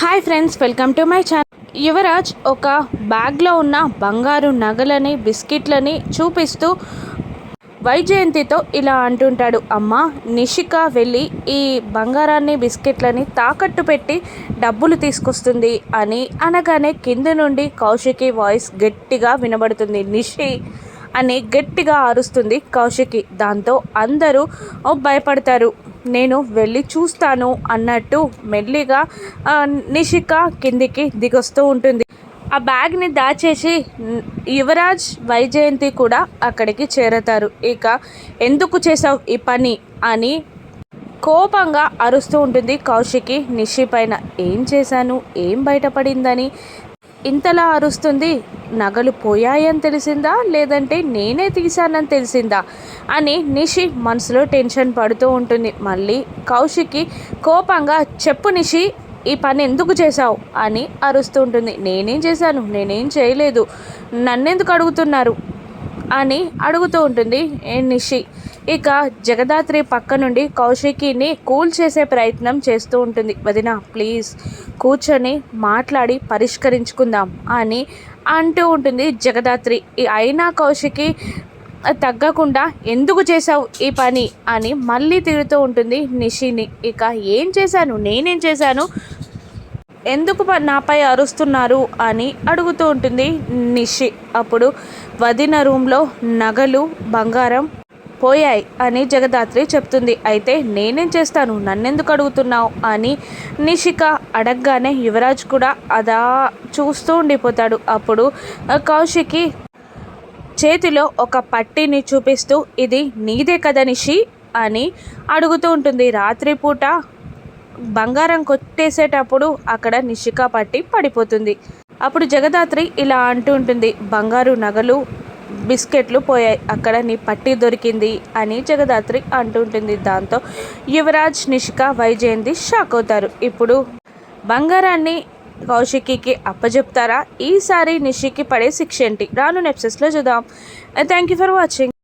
Hi friends welcome to my channel. Yuvaraj ఒక బ్యాగ్లో ఉన్న బంగారు నగలని బిస్కెట్లని చూపిస్తూ వైజయంతితో ఇలా అంటుంటాడు అమ్మ నిషిక వెళ్ళి ఈ బంగారాన్ని బిస్కెట్లని తాకట్టు పెట్టి డబ్బులు తీసుకొస్తుంది అని అనగానే కింద నుండి కౌశికి వాయిస్ గట్టిగా వినబడుతుంది. నిషి అని గట్టిగా అరుస్తుంది కౌశికి. దాంతో అందరూ భయపడతారు. నేను వెళ్ళి చూస్తాను అన్నట్టు మెల్లిగా నిషిక కిందికి దిగొస్తూ ఉంటుంది. ఆ బ్యాగ్ని దాచేసి యువరాజ్ వైజయంతి కూడా అక్కడికి చేరతారు. ఇక ఎందుకు చేసావు ఈ పని? అని కోపంగా అరుస్తూ ఉంటుంది కౌశికి నిషి పైన. ఏం చేశాను? ఏం బయటపడిందని? ఇంతలా అరుస్తుంది? నగలు పోయాయని తెలిసిందా? లేదంటే నేనే తీశానని తెలిసిందా? అని నిషి మనసులో టెన్షన్ పడుతూ ఉంటుంది. మళ్ళీ కౌశికి కోపంగా చెప్పు నిషి ఈ పని ఎందుకు చేశావు? అని అరుస్తూ ఉంటుంది. నేనేం చేశాను? నేనేం చేయలేదు. నన్నెందుకు అడుగుతున్నారు? అని అడుగుతూ ఉంటుంది. ఏ నిషి ఇక జగదాత్రి పక్క నుండి కౌశికిని కూల్ చేసే ప్రయత్నం చేస్తూ ఉంటుంది. వదిన ప్లీజ్ కూర్చొని మాట్లాడి పరిష్కరించుకుందాం అని అంటూ ఉంటుంది జగదాత్రి. అయినా కౌశికి తగ్గకుండా ఎందుకు చేసావు ఈ పని అని మళ్ళీ తిరుగుతూ ఉంటుంది నిషిని. ఇక ఏం చేశాను? నేనేం చేశాను? ఎందుకు నాపై అరుస్తున్నారు అని అడుగుతూ ఉంటుంది నిషి. అప్పుడు వదిన రూమ్లో నగలు బంగారం పోయాయి అని జగదాత్రి చెప్తుంది. అయితే నేనేం చేస్తాను? నన్నెందుకు అడుగుతున్నావు? అని నిషిక అడగగానే యువరాజ్ కూడా అదా చూస్తూ ఉండిపోతాడు. అప్పుడు కౌశికి చేతిలో ఒక పట్టీని చూపిస్తూ ఇది నీదే కదా నిషి? అని అడుగుతూ ఉంటుంది. రాత్రిపూట బంగారం కొట్టేసేటప్పుడు అక్కడ నిషిక పట్టి పడిపోతుంది. అప్పుడు జగదాత్రి ఇలా అంటూ ఉంటుంది బంగారు నగలు బిస్కెట్లు పోయాయి అక్కడ నీ పట్టి దొరికింది అని జగదాత్రి అంటుంటుంది దాంతో యువరాజ్ నిషిక వైజయంతి షాక్ అవుతారు. ఇప్పుడు బంగారాన్ని కౌశికికి అప్పచెప్తారా ఈసారి నిషికి పడే శిక్ష ఏంటి? రాను నెప్సెస్లో చూద్దాం. Thank you for watching.